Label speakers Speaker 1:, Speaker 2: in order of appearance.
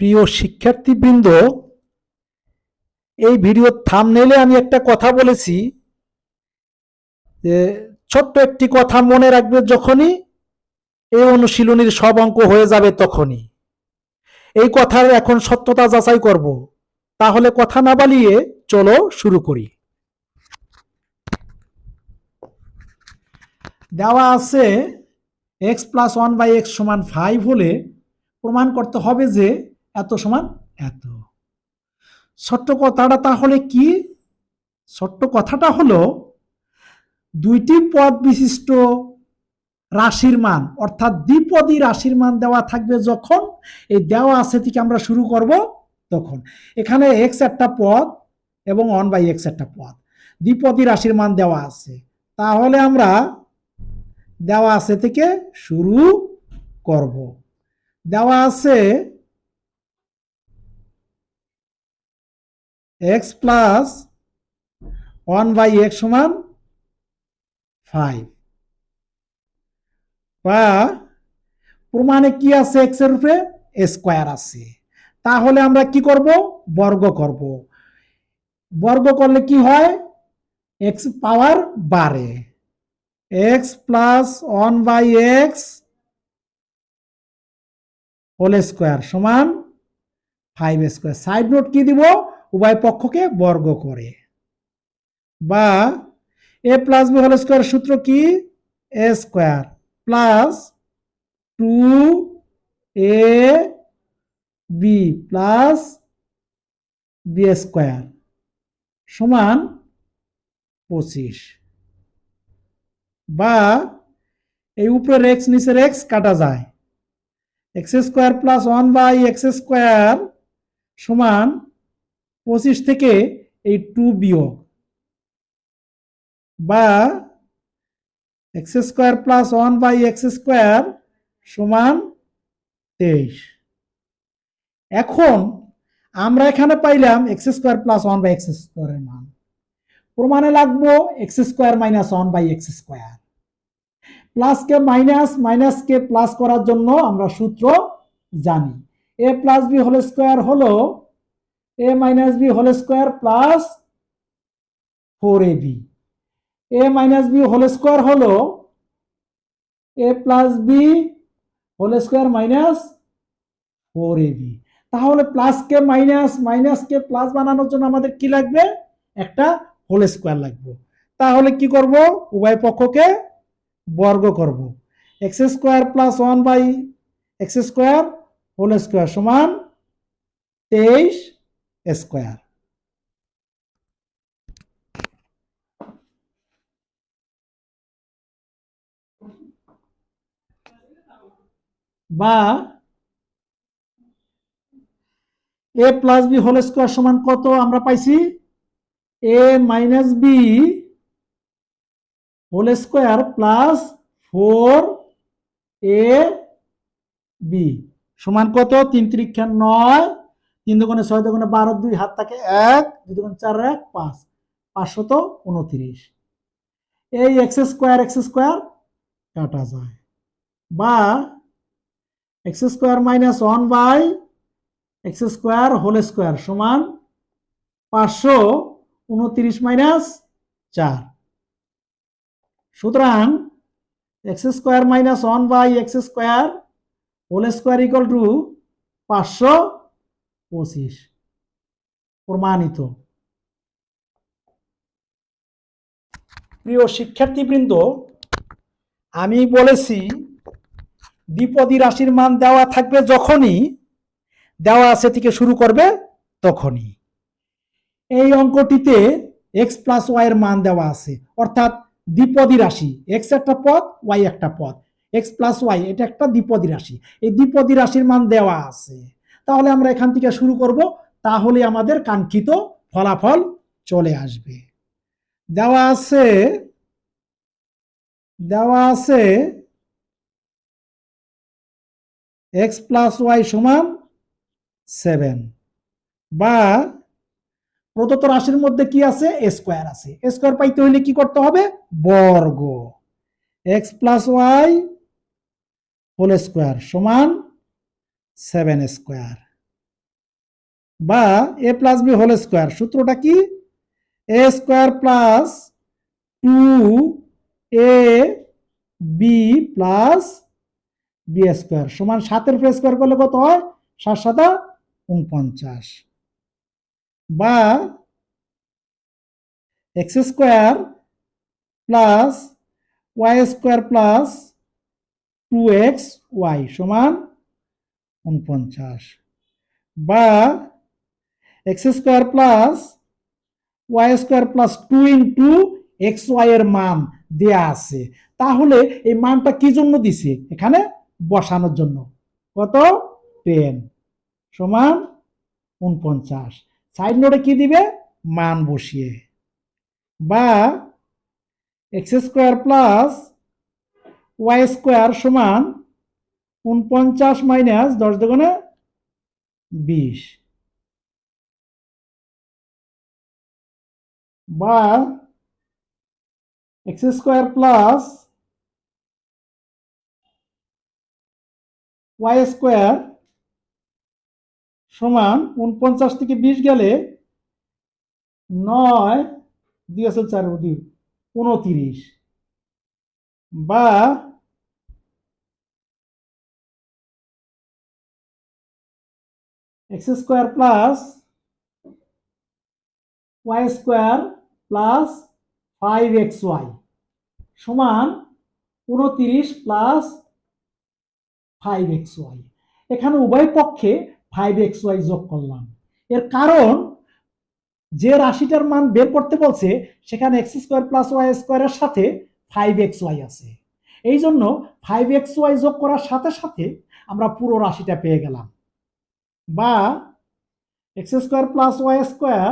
Speaker 1: প্রিয় শিক্ষার্থীবৃন্দ, এই ভিডিওর থামনেলে আমি একটা কথা বলেছি যে ছোট্ট একটি কথা মনে রাখবে যখনই এই অনুশীলনীর সব অঙ্ক হয়ে যাবে তখনই। এই কথার এখন সত্যতা যাচাই করব। তাহলে কথা না বালিয়ে চলো শুরু করি। দেওয়া আছে X plus one by X সমান ফাইভ হলে প্রমাণ করতে হবে যে এত সমান এত। ছোট্ট কথাটা তাহলে কি? ছোট্ট কথাটা হলো দুইটি পদ বিশিষ্ট রাশির মান, অর্থাৎ দ্বিপদী রাশির মান দেওয়া থাকবে যখন, এই দেওয়া আছে থেকে আমরা শুরু করব তখন। এখানে এক্স একটা পদ এবং ওয়ান বাই এক্স একটা পদ। দ্বিপদী রাশির মান দেওয়া আছে। তাহলে আমরা দেওয়া আছে থেকে শুরু করব। দেওয়া আছে X plus one by X সমান ফাইভ বা প্রমাণে কি আছে এক্সের উপরে স্কোয়ার আছে। তাহলে আমরা কি করব? বর্গ করব। বর্গ করলে কি হয়? এক্স পাওয়ার বাড়ে। X plus one by X whole square সমান ফাইভ স্কোয়ার সাইড নোট কি দিব? উভয় পক্ষকে বর্গ করে। বা A plus B whole square সূত্র কি? A square plus two A B plus B square সমান পঁচিশ। বা এই উপরের এক্স নিচের এক্স কাটা যায়। X square plus one by X square সমান পঁচিশ থেকে এই টু বিয়োগ বা X square plus one by X square সমান তেইশ। এখন আমরা এখানে পাইলাম X square plus one by X স্কোয়ারের মান। প্রমাণে লাগবো X square minus one by X square. প্লাসকে minus মাইনাসকে প্লাস করার জন্য আমরা সূত্র জানি। A plus B whole square হলো A minus B whole square plus four A B A minus B whole square হলো A plus B whole square minus four A B তাহলে প্লাসকে মাইনাস মাইনাসকে প্লাস বানানোর জন্য আমাদের কি লাগবে? একটা হোল স্কোয়ার লাগবে। তাহলে কি করব? উভয় পক্ষকে বর্গ করব। X square plus one by X square whole square সমান তেইশ স্কোয়ার। বা A plus B whole square সমান কত আমরা পাইছি? A minus B whole square plus four A B সমান কত? তিন তিরিক্ষা নয় তিন দোকানে ছয় দোকানে বারো দুই হাত থাকে এক, দুই দোকানে চার এক, পাঁচ। পাঁচশত উনত্রিশ। এই এক্স স্কোয়ার এক্স স্কোয়ার কাটা যায়। বা X square minus one by X square whole square সমান পাঁচশো উনত্রিশ মাইনাস চার। সুতরাং X square minus one by X square whole square equal to পাঁচশো পঁচিশ। প্রমাণিত। প্রিয় শিক্ষার্থীবৃন্দ, আমি বলেছি, দ্বিপদী রাশির মান দেওয়া থাকবে যখনই, দেওয়া আছে থেকে শুরু করবে তখনই। এই অঙ্কটিতে এক্স প্লাস ওয়াই এর মান দেওয়া আছে। অর্থাৎ দ্বিপদী রাশি এক্স একটা পদ ওয়াই একটা পদ। এক্স প্লাস ওয়াই এটা একটা দ্বিপদী রাশি। এই দ্বিপদী রাশির মান দেওয়া আছে। তাহলে আমরা এখান থেকে শুরু করব, তাহলে আমাদের কাঙ্ক্ষিত ফলাফল চলে আসবে। দেওয়া আছে দেওয়া আছে এক্স প্লাস ওয়াই সমান সেভেন বা প্রদত্ত রাশির মধ্যে কি আছে? স্কোয়ার আছে। স্কোয়ার পাইতে হলে কি করতে হবে? বর্গ। X plus Y whole square সমান সেভেন স্কোয়ার বা A plus B whole square সূত্রটা কি? A square plus two A B plus B square সমান সাতের উপরে স্কোয়ার করলে কত হয়? সাত সাতা উনপঞ্চাশ। বা X square plus Y square plus two X Y সমান উনপঞ্চাশ বা X square plus Y square plus two into X Y এর মান দেয়া আছে। তাহলে এই মানটা কি জন্য দিছে? এখানে বসানোর জন্য। কত? টেন সমান উনপঞ্চাশ সাইড নোটে কি দিবে? মান বসিয়ে। বা X square plus Y square সমান উনপঞ্চাশ মাইনাস দশ দুগুণে বিশ। বা X square plus Y square সমান উনপঞ্চাশ থেকে বিশ গেলে নয় দুই আছে চার, দুই, উনতিরিশ। বা X square plus Y square plus five X Y সমান উনতিরিশ প্লাস ফাইভ এক্স ওয়াই। এখানে উভয় পক্ষে ফাইভ এক্স ওয়াই যোগ করলাম। এর কারণ যে রাশিটার মান বের করতে বলছে, সেখানে এক্স স্কোয়ার প্লাস ওয়াই স্কোয়ারের সাথে ফাইভ এক্স ওয়াই আছে। এই জন্য ফাইভ এক্স ওয়াই যোগ করার সাথে সাথে আমরা পুরো রাশিটা পেয়ে গেলাম। বা X square plus Y square